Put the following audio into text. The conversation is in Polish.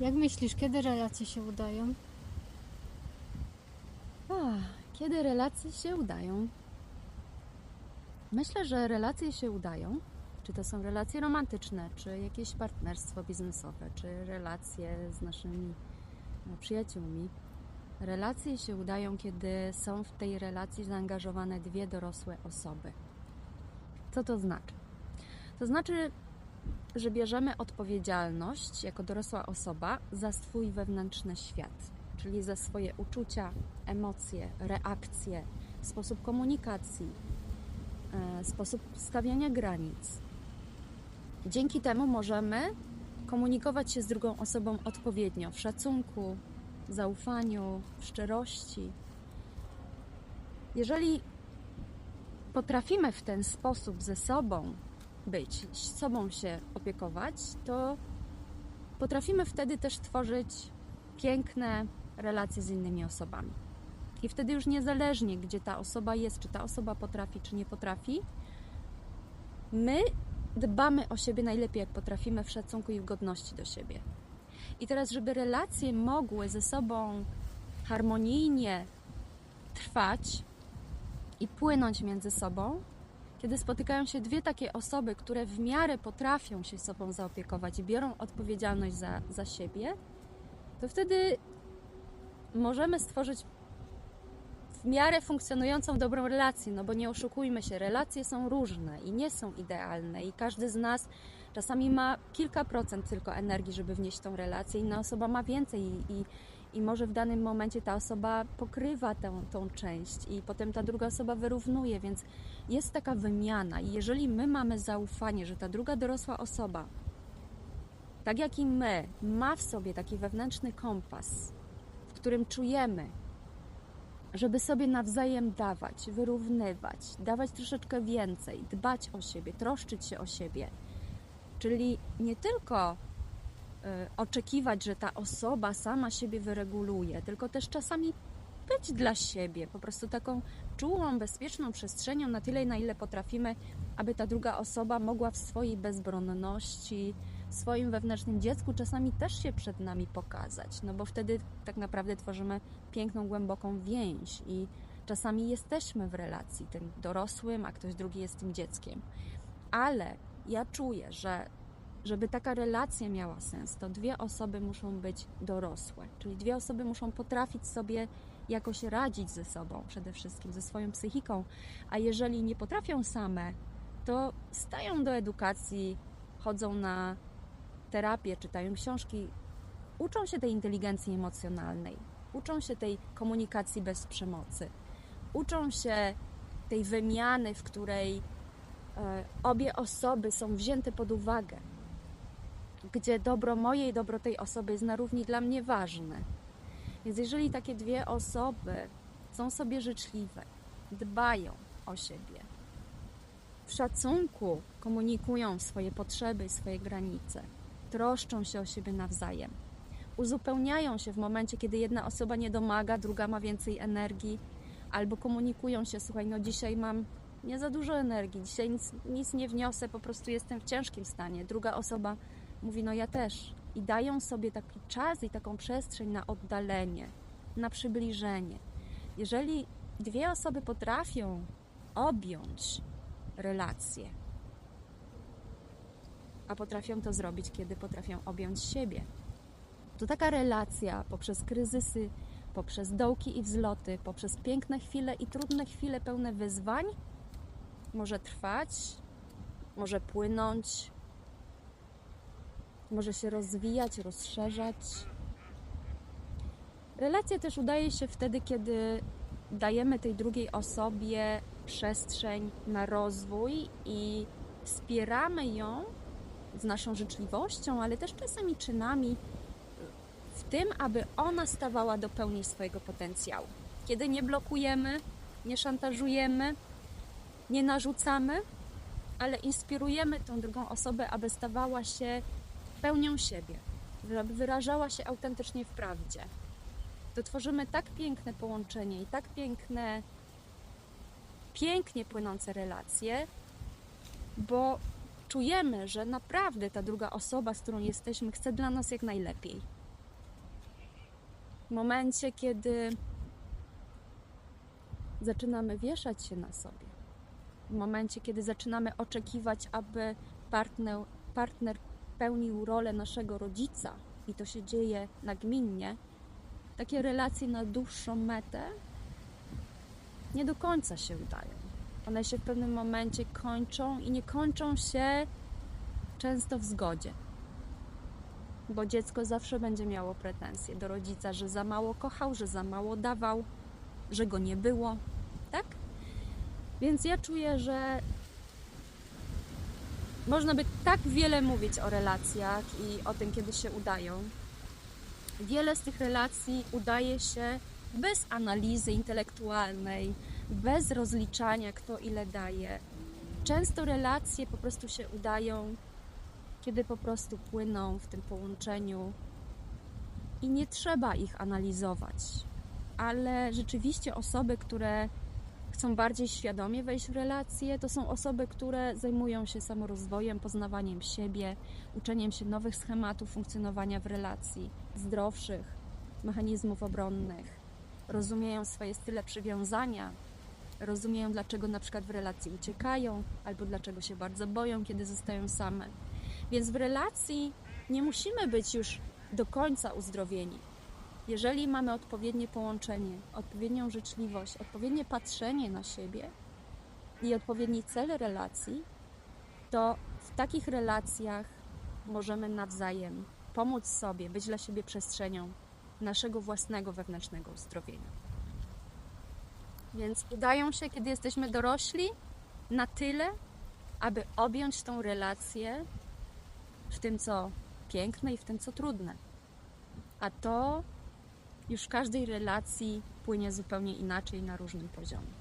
Jak myślisz, kiedy relacje się udają? Ach, kiedy relacje się udają? Myślę, że relacje się udają. Czy to są relacje romantyczne, czy jakieś partnerstwo biznesowe, czy relacje z naszymi no, przyjaciółmi. Relacje się udają, kiedy są w tej relacji zaangażowane dwie dorosłe osoby. Co to znaczy? To znaczy, że bierzemy odpowiedzialność jako dorosła osoba za swój wewnętrzny świat, czyli za swoje uczucia, emocje, reakcje, sposób komunikacji, e, sposób stawiania granic. Dzięki temu możemy komunikować się z drugą osobą odpowiednio w szacunku, zaufaniu, w szczerości. Jeżeli potrafimy w ten sposób ze sobą być, sobą się opiekować, to potrafimy wtedy też tworzyć piękne relacje z innymi osobami. I wtedy już niezależnie, gdzie ta osoba jest, czy ta osoba potrafi, czy nie potrafi, my dbamy o siebie najlepiej, jak potrafimy w szacunku i w godności do siebie. I teraz, żeby relacje mogły ze sobą harmonijnie trwać i płynąć między sobą, kiedy spotykają się dwie takie osoby, które w miarę potrafią się sobą zaopiekować i biorą odpowiedzialność za, za siebie, to wtedy możemy stworzyć w miarę funkcjonującą dobrą relację, no bo nie oszukujmy się, relacje są różne i nie są idealne i każdy z nas czasami ma kilka procent tylko energii, żeby wnieść tą relację, inna osoba ma więcej i, i, i może w danym momencie ta osoba pokrywa tę, tą część i potem ta druga osoba wyrównuje, więc jest taka wymiana i jeżeli my mamy zaufanie, że ta druga dorosła osoba, tak jak i my, ma w sobie taki wewnętrzny kompas, w którym czujemy, żeby sobie nawzajem dawać, wyrównywać, dawać troszeczkę więcej, dbać o siebie, troszczyć się o siebie. Czyli nie tylko oczekiwać, że ta osoba sama siebie wyreguluje, tylko też czasami być dla siebie, po prostu taką czułą, bezpieczną przestrzenią na tyle, na ile potrafimy, aby ta druga osoba mogła w swojej bezbronności, swoim wewnętrznym dziecku czasami też się przed nami pokazać, no bo wtedy tak naprawdę tworzymy piękną, głęboką więź i czasami jesteśmy w relacji tym dorosłym, a ktoś drugi jest tym dzieckiem. Ale ja czuję, że żeby taka relacja miała sens, to dwie osoby muszą być dorosłe, czyli dwie osoby muszą potrafić sobie jakoś radzić ze sobą, przede wszystkim ze swoją psychiką, a jeżeli nie potrafią same, to stają do edukacji, chodzą na terapię, czytają książki, uczą się tej inteligencji emocjonalnej, uczą się tej komunikacji bez przemocy, uczą się tej wymiany, w której e, obie osoby są wzięte pod uwagę, gdzie dobro moje i dobro tej osoby jest na równi dla mnie ważne. Więc jeżeli takie dwie osoby są sobie życzliwe, dbają o siebie, w szacunku komunikują swoje potrzeby swoje granice, troszczą się o siebie nawzajem, uzupełniają się w momencie, kiedy jedna osoba nie domaga, druga ma więcej energii, albo komunikują się, słuchaj, no dzisiaj mam nie za dużo energii, dzisiaj nic, nic nie wniosę, po prostu jestem w ciężkim stanie. Druga osoba mówi, no ja też. I dają sobie taki czas i taką przestrzeń na oddalenie, na przybliżenie. Jeżeli dwie osoby potrafią objąć relacje, a potrafią to zrobić, kiedy potrafią objąć siebie, to taka relacja poprzez kryzysy, poprzez dołki i wzloty, poprzez piękne chwile i trudne chwile pełne wyzwań może trwać, może płynąć, może się rozwijać, rozszerzać. Relacja też udaje się wtedy, kiedy dajemy tej drugiej osobie przestrzeń na rozwój i wspieramy ją z naszą życzliwością, ale też czasami czynami w tym, aby ona stawała do pełni swojego potencjału. Kiedy nie blokujemy, nie szantażujemy, nie narzucamy, ale inspirujemy tą drugą osobę, aby stawała się pełnią siebie, aby wyrażała się autentycznie w prawdzie. To tworzymy tak piękne połączenie i tak piękne, pięknie płynące relacje, bo czujemy, że naprawdę ta druga osoba, z którą jesteśmy, chce dla nas jak najlepiej. W momencie, kiedy zaczynamy wieszać się na sobie, w momencie, kiedy zaczynamy oczekiwać, aby partner, partner pełnił rolę naszego rodzica i to się dzieje nagminnie, takie relacje na dłuższą metę nie do końca się udają. One się w pewnym momencie kończą i nie kończą się często w zgodzie. Bo dziecko zawsze będzie miało pretensje do rodzica, że za mało kochał, że za mało dawał, że go nie było, tak? Więc ja czuję, że można by tak wiele mówić o relacjach i o tym, kiedy się udają. Wiele z tych relacji udaje się bez analizy intelektualnej, bez rozliczania, kto ile daje. Często relacje po prostu się udają, kiedy po prostu płyną w tym połączeniu i nie trzeba ich analizować. Ale rzeczywiście osoby, które chcą bardziej świadomie wejść w relacje, to są osoby, które zajmują się samorozwojem, poznawaniem siebie, uczeniem się nowych schematów funkcjonowania w relacji, zdrowszych mechanizmów obronnych, rozumieją swoje style przywiązania, rozumieją, dlaczego na przykład w relacji uciekają, albo dlaczego się bardzo boją, kiedy zostają same. Więc w relacji nie musimy być już do końca uzdrowieni. Jeżeli mamy odpowiednie połączenie, odpowiednią życzliwość, odpowiednie patrzenie na siebie i odpowiedni cel relacji, to w takich relacjach możemy nawzajem pomóc sobie, być dla siebie przestrzenią naszego własnego wewnętrznego uzdrowienia. Więc udają się, kiedy jesteśmy dorośli, na tyle, aby objąć tą relację w tym, co piękne i w tym, co trudne. A to już w każdej relacji płynie zupełnie inaczej na różnym poziomie.